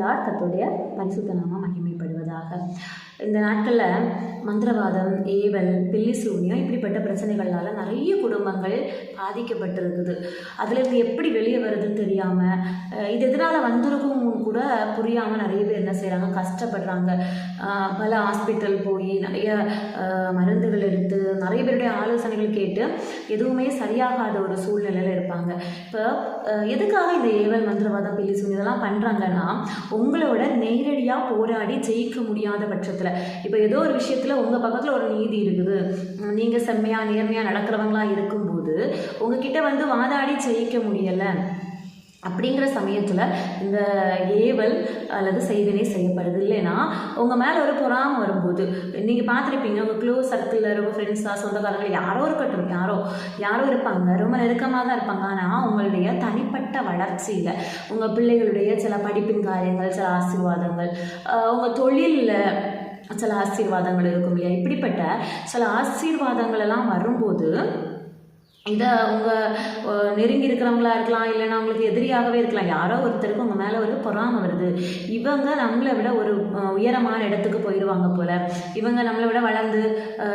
Lord தத்துடைய பரிசுத்த நாம மகிமைப்படுவதாக. இந்த நாட்களில் மந்திரவாதம் ஏவல் பில்லி சூன்யம் இப்படிப்பட்ட பிரச்சனைகளால் நிறைய குடும்பங்கள் பாதிக்கப்பட்டிருக்குது. அதுலேருந்து எப்படி வெளியே வருதுன்னு தெரியாமல் இது எதனால் வந்திருக்கும் கூட புரியாமல் நிறைய பேர் என்ன செய்கிறாங்க கஷ்டப்படுறாங்க. பல ஹாஸ்பிட்டல் போய் நிறைய மருந்துகள் எடுத்து நிறைய பேருடைய ஆலோசனைகள் கேட்டு எதுவுமே சரியாகாத ஒரு சூழ்நிலையில் இருப்பாங்க. இப்போ எதுக்காக இந்த ஏவல் மந்திரவாதம் பில்லி சூன்யம் இதெல்லாம் பண்ணுறாங்கன்னா உங்களோட நேரடியாக போராடி ஜெயிக்க முடியாத பட்சத்தில். இப்போ ஏதோ ஒரு விஷயத்தில் உங்கள் பக்கத்தில் ஒரு நீதி இருக்குது. நீங்கள் செம்மையாக நேர்மையாக நடக்கிறவங்களா இருக்கும்போது உங்ககிட்ட வந்து வாதாடி ஜெயிக்க முடியலை. அப்படிங்கிற சமயத்தில் இந்த ஏவல் அல்லது செய்வினை செய்யப்படுது இல்லைன்னா உங்கள் மேலே ஒரு பொறாமை வரும்போது நீங்கள் பார்த்துருப்பீங்க உங்கள் க்ளோஸ் சர்க்கிளில் ரொம்ப ஃப்ரெண்ட்ஸாக சொந்தக்காரங்க யாரோ இருக்கட்டும் யாரோ யாரோ இருப்பாங்க ரொம்ப நெருக்கமாக தான் இருப்பாங்க. ஆனால் உங்களுடைய தனிப்பட்ட வளர்ச்சியில் உங்கள் பிள்ளைகளுடைய சில படிப்பின் காரியங்கள் சில ஆசீர்வாதங்கள் உங்கள் தொழிலில் சில ஆசீர்வாதங்கள் இருக்கும் இல்லையா? இப்படிப்பட்ட சில ஆசீர்வாதங்கள் எல்லாம் வரும்போது இதை உங்கள் நெருங்கி இருக்கிறவங்களா இருக்கலாம் இல்லைன்னா அவங்களுக்கு எதிரியாகவே இருக்கலாம். யாரோ ஒருத்தருக்கு உங்கள் மேலே ஒரு பொறாமை வருது. இவங்க நம்மளை விட ஒரு உயரமான இடத்துக்கு போயிடுவாங்க போல். இவங்க நம்மளை விட வளர்ந்து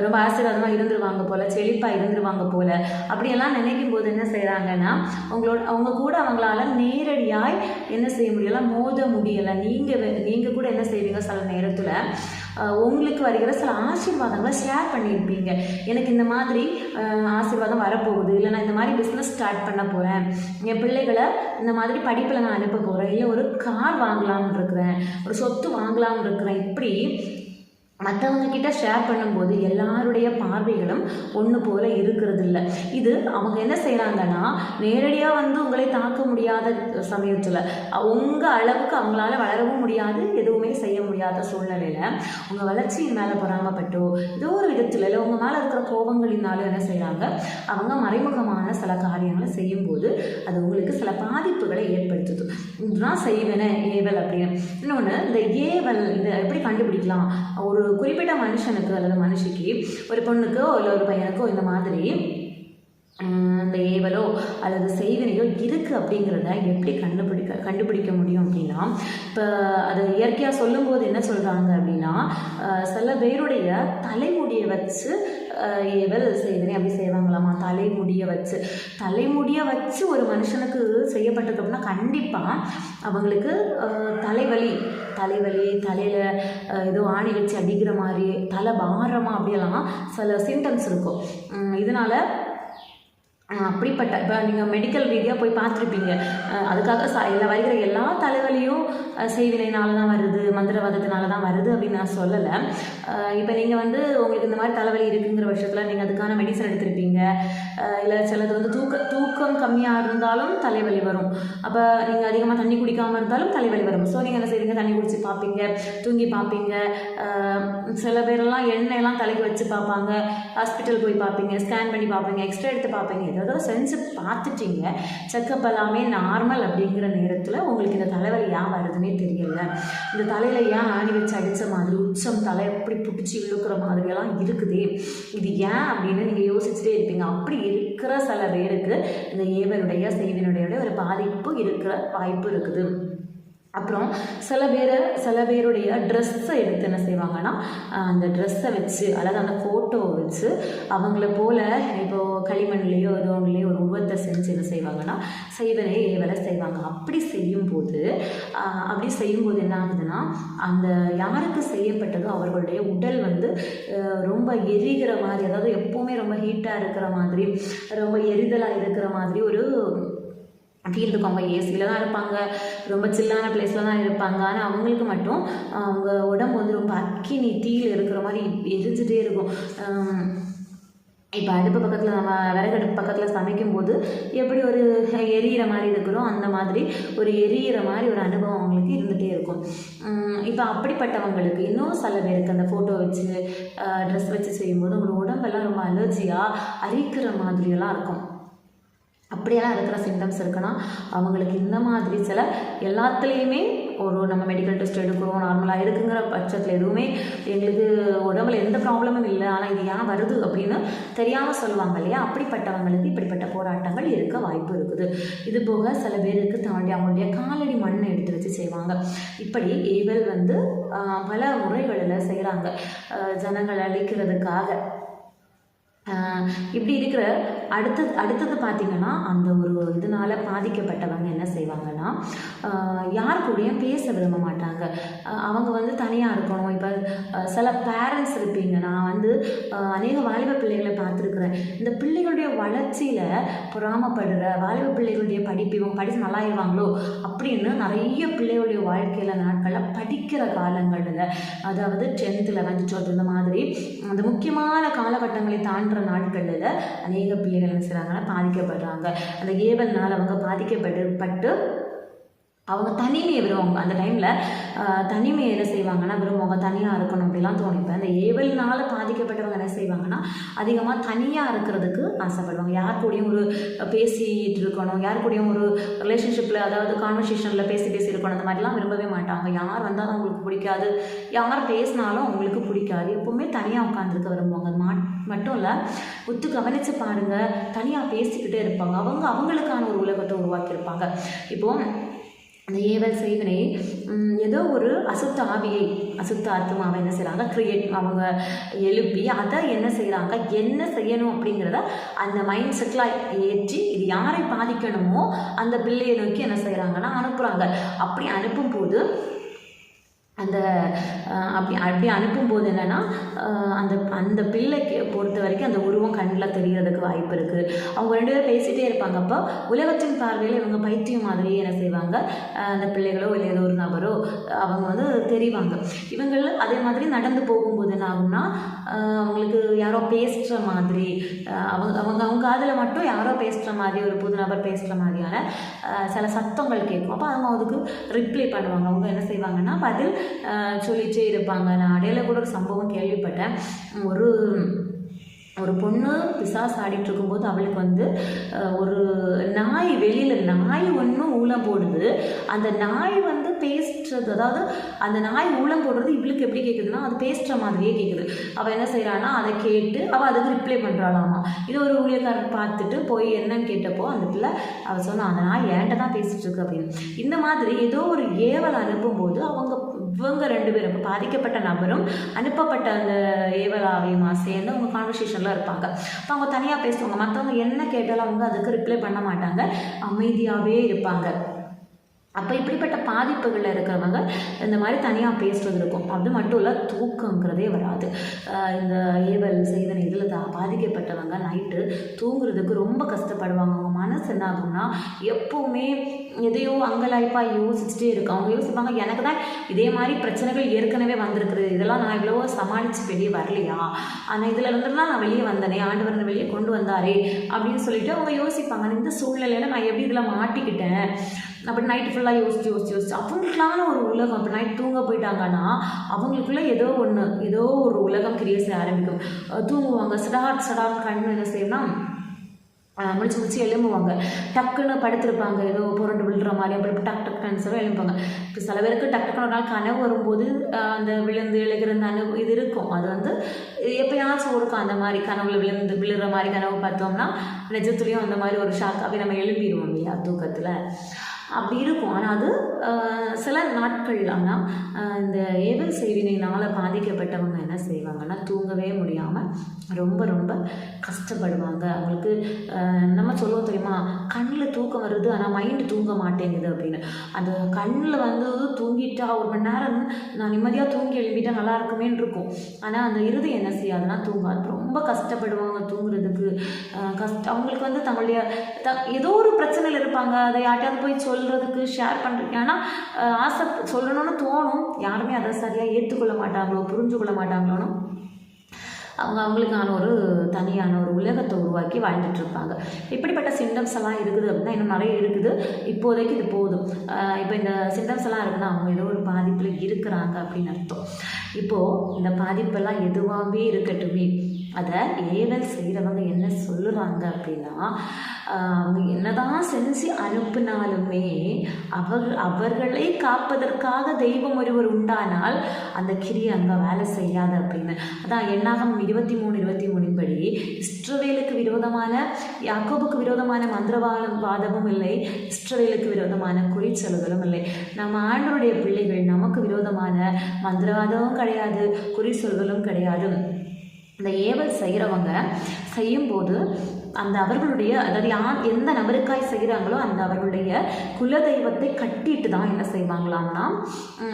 ரொம்ப ஆசீர்வாதமாக இருந்துருவாங்க போல் செழிப்பாக இருந்துருவாங்க போல். அப்படியெல்லாம் நினைக்கும் போது என்ன செய்கிறாங்கன்னா உங்களோட அவங்க கூட அவங்களால நேரடியாய் என்ன செய்ய முடியலை மோத முடியலை. நீங்கள் நீங்கள் கூட என்ன செய்வீங்க சில நேரத்தில் உங்களுக்கு வருகிற சில ஆசீர்வாதங்களை ஷேர் பண்ணியிருப்பீங்க. எனக்கு இந்த மாதிரி ஆசீர்வாதம் வரப்போகுது. இல்லை நான் இந்த மாதிரி பிஸ்னஸ் ஸ்டார்ட் பண்ண போகிறேன் என் பிள்ளைகளை இந்த மாதிரி படிப்பில் நான் அனுப்ப போகிறேன் இல்லை ஒரு கார் வாங்கலாம்னு இருக்கிறேன். ஒரு சொத்து வாங்கலாம்னு இருக்கிறேன். இப்படி மற்றவங்க கிட்ட ஷேர் பண்ணும்போது எல்லாருடைய பார்வைகளும் ஒன்று போல இருக்கிறது இல்லை இது அவங்க என்ன செய்கிறாங்கன்னா நேரடியாக வந்து உங்களை தாக்க முடியாத சமயத்தில் உங்கள் அளவுக்கு அவங்களால வளரவும் முடியாது எதுவுமே செய்ய முடியாத சூழ்நிலையில் உங்கள் வளர்ச்சியின் மேலே பொறாமப்பட்டோ ஏதோ ஒரு விதத்தில் இல்லை உங்கள் மேலே இருக்கிற கோபங்களினாலும் என்ன செய்கிறாங்க அவங்க மறைமுகமான சில காரியங்களை செய்யும்போது அது உங்களுக்கு சில பாதிப்புகளை ஏற்படுத்துது. இதுதான் செய்வேனே ஏவல் அப்படின்னு. இன்னொன்று இந்த ஏவல் இதை எப்படி கண்டுபிடிக்கலாம்? ஒரு குறிப்பிட்ட மனுஷனுக்கு அல்லது மனுஷிக்கு ஒரு பொண்ணுக்கோ இல்லை ஒரு பையனுக்கோ இந்த மாதிரி அந்த இந்த ஏவலோ அல்லது செய்வினையோ இருக்குது அப்படிங்கிறத எப்படி கண்டுபிடிக்க கண்டுபிடிக்க முடியும் அப்படின்னா இப்போ அது இயற்கையாக சொல்லும்போது என்ன சொல்கிறாங்க அப்படின்னா சில பேருடைய தலைமுடியை வச்சு ஏவல் செய்வினை அப்படி செய்வாங்களாமா? தலைமுடியை வச்சு. தலைமுடியை வச்சு ஒரு மனுஷனுக்கு செய்யப்பட்டது அப்படின்னா கண்டிப்பாக அவங்களுக்கு தலைவலி தலைவலி தலையில் ஏதோ ஆணி வச்சு அடிக்கிற மாதிரி தலை பாரமாக அப்படியெல்லாம் சில சிம்டம்ஸ் இருக்கும். இதனால் அப்படிப்பட்ட இப்போ நீங்கள் மெடிக்கல் ரீதியாக போய் பார்த்துருப்பீங்க. அதுக்காக ச இதில் வருகிற எல்லா தலைவலியும் அஹ் தான் வருது மந்திரவாதத்தினால தான் வருது அப்படின்னு நான் சொல்லலை. இப்போ நீங்கள் வந்து உங்களுக்கு இந்த மாதிரி தலைவலி இருக்குங்கிற பட்சத்தில் நீங்கள் அதுக்கான மெடிசன் எடுத்திருப்பீங்க. இல்லை சிலது வந்து தூக்க தூக்கம் கம்மியாக இருந்தாலும் தலைவலி வரும். அப்போ நீங்கள் அதிகமாக தண்ணி குடிக்காமல் இருந்தாலும் தலைவலி வரும். ஸோ நீங்கள் என்ன செய்வீங்க தண்ணி குடிச்சு பார்ப்பீங்க தூங்கி பார்ப்பீங்க. சில பேரெல்லாம் எண்ணெயெல்லாம் தலைக்கு வச்சு பார்ப்பாங்க. ஹாஸ்பிட்டல் போய் பார்ப்பீங்க ஸ்கேன் பண்ணி பார்ப்பீங்க எக்ஸ்ரே எடுத்து பார்ப்பீங்க. ஏதாவது செஞ்சு பார்த்துட்டீங்க. செக்கப் எல்லாமே நார்மல் அப்படிங்கிற நேரத்தில் உங்களுக்கு இந்த தலைவலி ஏன் வருதுன்னே தெரியல. இந்த தலையில் ஏன் ஆணி வச்சு அடித்த மாதிரி உச்சம் தலை எப்படி பிடிச்சி இழுக்கிற மாதிரியெல்லாம் இருக்குதே. இது ஏன் அப்படின்னு நீங்கள் யோசிச்சுட்டே இருப்பீங்க. அப்படி இருக்கிற சில பேருக்கு இந்த ஏவனுடைய செய்வினுடைய ஒரு பாதிப்பு இருக்கிற வாய்ப்பு இருக்குது. அப்புறம் சில பேர் சில பேருடைய ட்ரெஸ்ஸை எடுத்து என்ன செய்வாங்கன்னா அந்த ட்ரெஸ்ஸை வச்சு அதாவது அந்த ஃபோட்டோ வச்சு அவங்கள போல் இப்போது களிமண்லேயோ ஏதோ ஒரு உருவத்தை செஞ்சு என்ன செய்வாங்கன்னா செய்வனை ஏவலை செய்வாங்க. அப்படி செய்யும்போது அப்படி செய்யும்போது என்ன ஆகுதுன்னா அந்த யாருக்கு செய்யப்பட்டதோ அவர்களுடைய உடல் வந்து ரொம்ப எரிகிற மாதிரி அதாவது எப்போவுமே ரொம்ப ஹீட்டாக இருக்கிற மாதிரி ரொம்ப எரிதலாக இருக்கிற மாதிரி ஒரு ஃபீல் இருக்கும் அவங்க ஏசியில் தான் இருப்பாங்க. ரொம்ப சில்லான பிளேஸில் தான் இருப்பாங்க. ஆனால் அவங்களுக்கு மட்டும் அவங்க உடம்பு வந்து ரொம்ப அக்கினி தீயில் இருக்கிற மாதிரி எரிஞ்சிட்டே இருக்கும். இப்போ அடுப்பு பக்கத்தில் நம்ம விறகடுப்பு பக்கத்தில் சமைக்கும்போது எப்படி ஒரு எரியிற மாதிரி இருக்கிறோம்? அந்த மாதிரி ஒரு எரியிற மாதிரி ஒரு அனுபவம் அவங்களுக்கு இருந்துகிட்டே இருக்கும். இப்போ அப்படிப்பட்டவங்களுக்கு இன்னும் சில பேருக்கு அந்த ஃபோட்டோ வச்சு ட்ரெஸ் வச்சு செய்யும்போது அவங்களோட உடம்பெல்லாம் ரொம்ப அலர்ஜியாக அரிக்கிற மாதிரியெல்லாம் இருக்கும். அப்படியெல்லாம் இருக்கிற சிம்டம்ஸ் இருக்குன்னா அவங்களுக்கு இந்த மாதிரி சில எல்லாத்துலேயுமே ஒரு நம்ம மெடிக்கல் டெஸ்ட் எடுக்கிறோம் நார்மலாக இருக்குங்கிற பட்சத்தில் எதுவுமே எங்களுக்கு உடம்புல எந்த ப்ராப்ளமும் இல்லை. ஆனால் இது ஏன் வருது அப்படின்னு தெரியாமல் சொல்லுவாங்க இல்லையா? அப்படிப்பட்டவங்களுக்கு இப்படிப்பட்ட போராட்டங்கள் இருக்க வாய்ப்பு இருக்குது. இது போக சில பேருக்கு தாண்டி அவங்களுடைய காலடி மண்ணை எடுத்து வச்சு செய்வாங்க. இப்படி ஏவல் வந்து பல முறைகளில் செய்கிறாங்க ஜனங்களை அழிக்கிறதுக்காக. இப்படி இருக்கிற அடுத்தது அடுத்தது பார்த்திங்கன்னா அந்த ஒரு இதனால் பாதிக்கப்பட்டவங்க என்ன செய்வாங்கன்னா யார் கூடயும் பேச விரும்ப மாட்டாங்க. அவங்க வந்து தனியாக இருக்கணும். இப்போ சில பேரண்ட்ஸ் இருப்பீங்க. நான் வந்து அநேக வாலிப பிள்ளைகளை பார்த்துருக்குறேன். இந்த பிள்ளைகளுடைய வளர்ச்சியில் பொறாமப்படுற வாலிப பிள்ளைகளுடைய படிப்பு இவங்க படித்து நல்லாயிருவாங்களோ அப்படின்னு நிறைய பிள்ளைகளுடைய வாழ்க்கையில் நாட்களில் படிக்கிற காலங்களில் அதாவது டென்த்து லெவன்த் டுவெல்த் இந்த மாதிரி அந்த முக்கியமான காலகட்டங்களை தாண்டுற நாட்களில் அநேக பிள்ளைகள் என்ன செய்கிறாங்கன்னா பாதிக்கப்படுறாங்க. அந்த ஏவல்னால் அவங்க பாதிக்கப்பட்டு பட்டு அவங்க தனிமையை விரும்புவாங்க. அந்த டைமில் தனிமையை என்ன செய்வாங்கன்னா விரும்புவாங்க தனியாக இருக்கணும் அப்படிலாம் தோணிப்பேன் அந்த ஏவல்னால் பாதிக்கப்பட்டவங்க என்ன செய்வாங்கன்னா அதிகமாக தனியாக இருக்கிறதுக்கு ஆசைப்படுவாங்க. யார் கூடயும் ஒரு பேசிட்டு இருக்கணும். யார் கூடயும் ஒரு ரிலேஷன்ஷிப்பில் அதாவது கான்வர்சேஷனில் பேசி பேசி இருக்கணும். அந்த மாதிரிலாம் விரும்பவே மாட்டாங்க. யார் வந்தாலும் அவங்களுக்கு பிடிக்காது. யார் பேசினாலும் அவங்களுக்கு பிடிக்காது. எப்பவுமே தனியாக உட்காந்துருக்க விரும்புவாங்க. அது மட்டும் இல்லை ஒத்து கவனித்து பாருங்கள் தனியாக பேசிக்கிட்டே இருப்பாங்க. அவங்க அவங்களுக்கான ஒரு உலகத்தை உருவாக்கியிருப்பாங்க. இப்போது அந்த ஏவல் செய்வனை ஏதோ ஒரு அசுத்த ஆவியை அசுத்த ஆத்மாவை என்ன செய்கிறாங்க க்ரியேட் அவங்க எழுப்பி அதை என்ன செய்கிறாங்க என்ன செய்யணும் அப்படிங்கிறத அந்த மைண்ட் செட்டில் ஏற்றி இது யாரை பாதிக்கணுமோ அந்த பிள்ளையை நோக்கி என்ன செய்கிறாங்கன்னா அனுப்புகிறாங்க அப்படி அனுப்பும்போது அந்த அப்படி அப்படி அனுப்பும்போது என்னென்னா அந்த அந்த பிள்ளைக்கு பொறுத்த வரைக்கும் அந்த உருவம் கண்ணில் தெரியறதுக்கு வாய்ப்பு இருக்குது அவங்க ரெண்டு பேரும் பேசிகிட்டே இருப்பாங்க. அப்போ உலகத்தின் பார்வையில் இவங்க பைத்தியம் மாதிரியே என்ன செய்வாங்க? அந்த பிள்ளைகளோ இல்லை ஏதோ ஒரு நபரோ அவங்க வந்து தெரிவாங்க. இவங்கள அதே மாதிரி நடந்து போகும்போது என்ன ஆகும்னா அவங்களுக்கு யாரோ பேசுகிற மாதிரி அவங்க அவங்க அவங்க காதில் மட்டும் யாரோ பேசுகிற மாதிரி ஒரு புது நபர் பேசுகிற மாதிரியான சில சத்தங்கள் கேட்கும். அப்போ அவங்க அதுக்கு ரிப்ளை பண்ணுவாங்க. அவங்க என்ன செய்வாங்கன்னா பதில் சொல்லிச்சே இருப்பாங்க. நான் அடையில கூட ஒரு சம்பவம் கேள்விப்பட்டேன். ஒரு ஒரு பொண்ணு பிசாஸ் ஆடிட்டு இருக்கும்போது அவளுக்கு வந்து ஒரு நாய் வெளியில் நாய் ஒன்றும் ஊழம் போடுது. அந்த நாய் வந்து பேசுறது அதாவது அந்த நாய் ஊழம் போடுறது இவளுக்கு எப்படி கேட்குதுன்னா அது பேசுகிற மாதிரியே கேட்குது அவள் என்ன செய்கிறான்னா அதை கேட்டு அவள் அதுக்கு ரிப்ளை பண்ணுறாளாமா இது ஒரு ஊழியக்காரன் பார்த்துட்டு போய் என்னன்னு கேட்டப்போ அந்த பிள்ளை அவள் சொன்னான் அந்த நாய் ஏன்ட்ட தான் பேசிகிட்டு இருக்கு அப்படின்னு. இந்த மாதிரி ஏதோ ஒரு ஏவல் அனுப்பும்போது அவங்க இவங்க ரெண்டு பேரும் இப்போ பாதிக்கப்பட்ட நபரும் அனுப்பப்பட்ட அந்த ஏவலாவையுமா சேர்ந்து அவங்க கான்வர்சேஷனில் இருப்பாங்க. இப்போ அவங்க தனியாக பேசுவாங்க. மற்றவங்க என்ன கேட்டாலும் அவங்க அதுக்கு ரிப்ளை பண்ண மாட்டாங்க. அமைதியாகவே இருப்பாங்க. அப்போ இப்படிப்பட்ட பாதிப்புகளில் இருக்கிறவங்க இந்த மாதிரி தனியாக பேசுறது இருக்கும். அது மட்டும் இல்லை தூக்கங்கிறதே வராது. இந்த ஏவல் செய்வன இதில் தான் பாதிக்கப்பட்டவங்க நைட்டு தூங்குறதுக்கு ரொம்ப கஷ்டப்படுவாங்க. அவங்க மனசு என்ன ஆகும்னா எப்போவுமே எதையோ அங்கலாய்ப்பாக யோசிச்சுட்டே இருக்கும். அவங்க யோசிப்பாங்க எனக்கு தான் இதே மாதிரி பிரச்சனைகள் ஏற்கனவே வந்திருக்குது. இதெல்லாம் நான் இவ்வளவோ சமாளித்து வெளியே வரலையா? ஆனால் இதில் இருந்துலாம் நான் வெளியே வந்தனே. ஆண்டவர் வெளியே கொண்டு வந்தாரே. அப்படின்னு சொல்லிட்டு அவங்க யோசிப்பாங்க. இந்த சூழ்நிலையில் நான் எப்படி இதில் மாட்டிக்கிட்டேன்? அப்படி நைட்டு ஃபுல்லாக யோசிச்சு யோசிச்சு யோசிச்சு. அவங்களுக்கான ஒரு உலகம். அப்படி நைட் தூங்க போயிட்டாங்கன்னா அவங்களுக்குள்ள ஏதோ ஒன்று ஏதோ ஒரு உலகம் கிரியேட் செய்ய ஆரம்பிக்கும். தூங்குவாங்க. சடார் சடார் கண்ணு என்ன செய்யணும்னா முடிச்சு முடிச்சு எழும்புவாங்க. டக்குன்னு படுத்திருப்பாங்க. ஏதோ புரண்டு விழுற மாதிரி அப்படி டக் டக்குன்னு சொல்லி எழும்புவாங்க. இப்போ சில பேருக்கு டக் டக்குன்னு ஒரு நாள் கனவு வரும்போது அந்த விழுந்து எழுகிற அந்த அனு இது இருக்கும். அது வந்து எப்பயாச்சும் இருக்கும் அந்த மாதிரி கனவுல விழுந்து விழுற மாதிரி கனவு பார்த்தோம்னா நிஜத்துலேயும் அந்த மாதிரி ஒரு ஷாக் அப்படி நம்ம எழும்பிடுவோம் இல்லையா தூக்கத்தில். அப்படி இருக்கும். ஆனால் அது சில நாட்கள் ஆனால் இந்த ஏவல் செய்வினையினால் பாதிக்கப்பட்டவங்க என்ன செய்வாங்கன்னா தூங்கவே முடியாமல் ரொம்ப ரொம்ப கஷ்டப்படுவாங்க. அவங்களுக்கு நம்ம சொல்லுவோம் தெரியுமா? கண்ணில் தூக்கம் வருது ஆனால் மைண்டு தூங்க மாட்டேங்குது அப்படின்னு. அந்த கண்ணில் வந்து தூங்கிட்டா ஒரு மணி நேரம் நான் நிம்மதியாக தூங்கி எழுப்பிட்டா நல்லா இருக்குமேன்னு இருக்கும். ஆனால் அந்த இறுதி என்ன செய்யாதுன்னா தூங்காது. ரொம்ப கஷ்டப்படுவாங்க தூங்குறதுக்கு. கஷ்ட அவங்களுக்கு வந்து தங்களுடைய த ஏதோ ஒரு பிரச்சனையில் இருப்பாங்க. அதை யார்ட்டையாவது போய் சொல்லி சொல்கிறதுக்கு ஷேர் பண்ணுறதுக்கு ஏன்னா ஆசை சொல்லணும்னு தோணும். யாருமே அதை சரியாக ஏற்றுக்கொள்ள மாட்டாங்களோ புரிஞ்சுக்கொள்ள மாட்டாங்களோன்னு அவங்க அவங்களுக்கான ஒரு தனியான ஒரு உலகத்தை உருவாக்கி வாழ்ந்துட்டு இருப்பாங்க. இப்படிப்பட்ட சிம்டம்ஸ் எல்லாம் இருக்குது அப்படின்னா இன்னும் நிறைய இருக்குது. இப்போதைக்கு இது போதும். இப்போ இந்த சிம்டம்ஸ் எல்லாம் இருக்குன்னா அவங்க ஏதோ ஒரு பாதிப்பில் இருக்கிறாங்க அப்படின்னு அர்த்தம். இப்போது இந்த பாதிப்பெல்லாம் எதுவாகவே இருக்கட்டுமே அதை ஏவல் செய்கிறவங்க என்ன சொல்லுறாங்க அப்படின்னா அவங்க என்னதான் செஞ்சு அனுப்பினாலுமே அவர் அவர்களை காப்பதற்காக தெய்வம் ஒருவர் உண்டானால் அந்த கிரியை அங்கே வேலை செய்யாது அப்படின்னு. அதான் எண்ணாகம் இருபத்தி மூணு இருபத்தி மூணின் படி இஸ்ரவேலுக்கு விரோதமான யாக்கோபுக்கு விரோதமான மந்திரவாதம் வாதமும் இல்லை இஸ்ரவேலுக்கு விரோதமான குறிச்சொல்களும் இல்லை. நம்ம ஆண்டவருடைய பிள்ளைகள் நமக்கு விரோதமான மந்திரவாதமும் கிடையாது குறிச்சொல்களும் கிடையாது. இந்த ஏவல் செய்கிறவங்க செய்யும்போது அந்த அவர்களுடைய அதாவது யார் எந்த நபருக்காய் செய்கிறாங்களோ அந்த அவர்களுடைய குலதெய்வத்தை கட்டிட்டு தான் என்ன செய்வாங்களாம்னா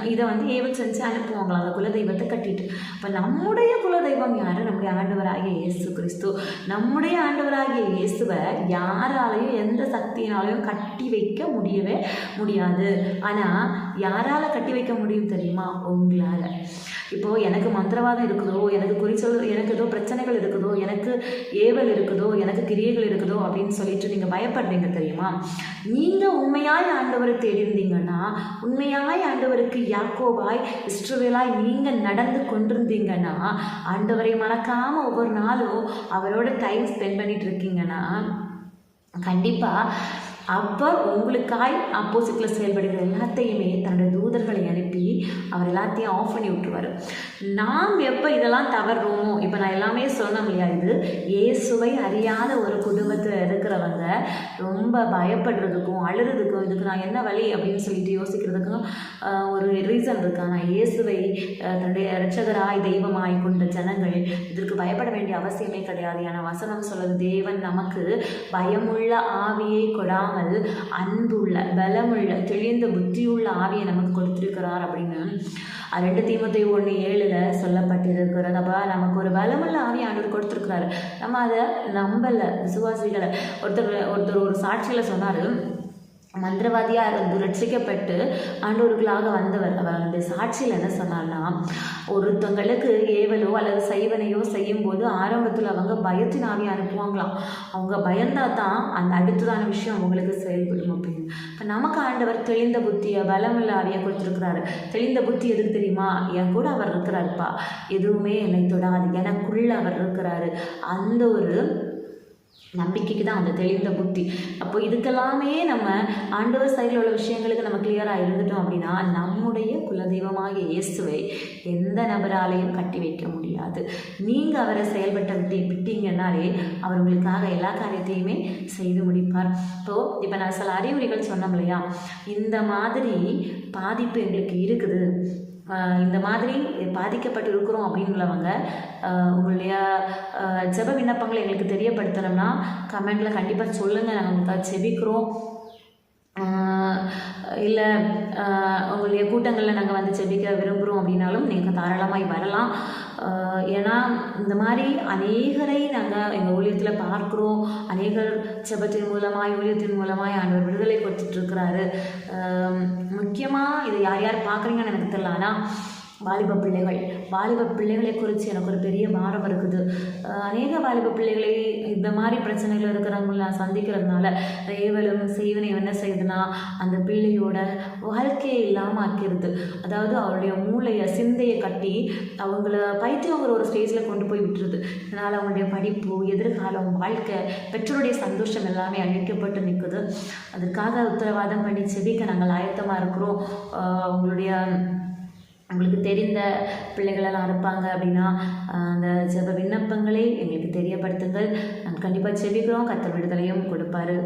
இதை வந்து ஏவல் செஞ்சு அனுப்புவாங்களாம். அந்த குலதெய்வத்தை கட்டிட்டு. இப்போ நம்முடைய குலதெய்வம் யார்? நம்முடைய ஆண்டவராகிய இயேசு கிறிஸ்து. நம்முடைய ஆண்டவராகிய இயேசுவை யாராலையும் எந்த சக்தியினாலையும் கட்டி வைக்க முடியவே முடியாது. ஆனால் யாரால் கட்டி வைக்க முடியும் தெரியுமா? உங்களால். இப்போது எனக்கு மந்திரவாதம் இருக்குதோ எனக்கு குறிச்சொல் எனக்கு ஏதோ பிரச்சனைகள் இருக்குதோ எனக்கு ஏவல் இருக்குதோ எனக்கு கிரியைகள் இருக்குதோ அப்படின்னு சொல்லிட்டு நீங்கள் பயப்படுறீங்க தெரியுமா? நீங்கள் உண்மையாய் ஆண்டவரை தேடிருந்தீங்கன்னா உண்மையாய் ஆண்டவருக்கு யாக்கோவாய் இஸ்ரவேலாய் நீங்கள் நடந்து கொண்டிருந்தீங்கன்னா ஆண்டவரை மறக்காமல் ஒவ்வொரு நாளும் அவரோட டைம் ஸ்பெண்ட் பண்ணிட்டு இருக்கீங்கன்னா கண்டிப்பாக அவர் உங்களுக்காய் ஆப்போசிட்டில் செயல்படுகிற எல்லாத்தையுமே தன்னுடைய தூதர்களை அனுப்பி அவர் எல்லாத்தையும் ஆஃப் பண்ணி விட்டுருவார். நாம் எப்போ இதெல்லாம் தவறுறோமோ இப்போ நான் எல்லாமே சொன்னோம் இல்லையா இது? இயேசுவை அறியாத ஒரு குடும்பத்தில் இருக்கிறவங்க ரொம்ப பயப்படுறதுக்கும் அழுறதுக்கும் இதுக்கு நான் என்ன வழி அப்படின்னு சொல்லிட்டு யோசிக்கிறதுக்கும் ஒரு ரீசன் இருக்கு. ஆனால் இயேசுவை தன்னுடைய இரட்சகராய் தெய்வமாய் கொண்ட ஜனங்கள் இதற்கு பயப்பட வேண்டிய அவசியமே கிடையாது. ஏன்னா வசனம் சொல்லுது தேவன் நமக்கு பயமுள்ள ஆவியை கொடாமல் அன்புள்ள பலமுள்ள தெளிந்த புத்தியுள்ள ஆவியை நமக்கு கொடுத்திருக்கிறார் அப்படின்னு ரெண்டு தீமத்தை ஒன்று ஏழில் சொல்லப்பட்டிருக்கிறது. அப்போ நமக்கு ஒரு பலமுள்ள ஆவி ஆண்டவர் கொடுத்துருக்கிறாரு. நம்ம அதை நம்பலை விசுவாசிகளை ஒருத்தர் ஒருத்தர் ஒரு சாட்சியில் சொன்னார் மந்திரவாதியாக இருந்து ரட்சிக்கப்பட்டு ஆண்டோர்களாக வந்தவர். அவர் அந்த சாட்சியில் என்ன சொன்னார்னா ஒருத்தங்களுக்கு ஏவலோ அல்லது சைவனையோ செய்யும்போது ஆரம்பத்தில் அவங்க பயத்தின் ஆவியை அனுப்புவாங்களாம் அவங்க பயந்தால் தான் அந்த அடுத்ததான விஷயம் அவங்களுக்கு செயல்படும் அப்படின்னு. இப்போ நமக்கு ஆண்டவர் தெளிந்த புத்தியை பலமுள்ள ஆவியை கொடுத்துருக்கிறாரு. தெளிந்த புத்தி எதுக்கு தெரியுமா? என் கூட அவர் இருக்கிறாருப்பா. எதுவுமே என்னை தொடாது. எனக்குள்ளே அவர் இருக்கிறாரு. அந்த ஒரு நம்பிக்கைக்கு தான் அந்த தெளிந்த புத்தி. அப்போ இதுக்கெல்லாமே நம்ம ஆண்டவர் சைடில் உள்ள விஷயங்களுக்கு நம்ம கிளியராக இருந்துட்டோம் அப்படின்னா நம்முடைய குலதெய்வமாகிய இயேசுவை எந்த நபராலையும் கட்டி வைக்க முடியாது. நீங்கள் அவரை செயல்பட்ட விட்டு விட்டீங்கன்னாலே அவர் உங்களுக்காக எல்லா காரியத்தையுமே செய்து முடிப்பார். இப்போது இப்போ நான் சில அறிகுறிகள் சொன்னோம் இல்லையா? இந்த மாதிரி பாதிப்பு எங்களுக்கு இருக்குது. இந்த மாதிரி பாதிக்கப்பட்டு இருக்கிறோம் அப்படின்னுள்ளவங்க உங்களுடைய ஜெப விண்ணப்பங்களை எங்களுக்கு தெரியப்படுத்தணும்னா கமெண்டில் கண்டிப்பாக சொல்லுங்கள் நாங்கள் உங்களுக்காக செபிக்கிறோம். இல்லை உங்களுடைய கூட்டங்களில் நாங்கள் வந்து செபிக்க விரும்புகிறோம் அப்படின்னாலும் நீங்கள் தாராளமாக வரலாம். ஏன்னா இந்த மாதிரி அநேகரை நாங்கள் எங்கள் ஊழியத்தில் பார்க்குறோம். அநேகர் செபத்தின் மூலமாய் ஊழியத்தின் மூலமாய் ஆண்டவர் விடுதலை கொடுத்துட்ருக்கிறாரு முக்கியமாக இதை யார் யார் பார்க்குறீங்கன்னு எனக்கு தெரியல. ஆனால் வாலிப பிள்ளைகள். வாலிப பிள்ளைகளை குறித்து எனக்கு ஒரு பெரிய பாரம் இருக்குது. அநேக வாலிப பிள்ளைகளை இந்த மாதிரி பிரச்சனைகள் இருக்கிறவங்கள நான் சந்திக்கிறதுனால ஏவலும் செய்வனையும் என்ன செய்யுதுன்னா அந்த பிள்ளையோட வாழ்க்கையை இல்லாமல் ஆக்கிடுது அதாவது அவருடைய மூளையை சிந்தையை கட்டி அவங்கள பைத்தியங்கிற ஒரு ஸ்டேஜில் கொண்டு போய் விட்டுருது. இதனால் அவங்களுடைய படிப்பு எதிர்காலம் வாழ்க்கை பெற்றோருடைய சந்தோஷம் எல்லாமே அழிக்கப்பட்டு நிற்குது அதற்காக உத்தரவாதம் பண்ணி செவிக்க நாங்கள் ஆயத்தமாக இருக்கிறோம். அவங்களுடைய உங்களுக்கு தெரிந்த பிள்ளைகளெல்லாம் இருப்பாங்க அப்படின்னா அந்த ஜெப விண்ணப்பங்களை எங்களுக்கு தெரியப்படுத்துங்கள். நான் கண்டிப்பாக செபிக்கிறோம் கத்தர் விடுதலையும் கொடுப்பாரு.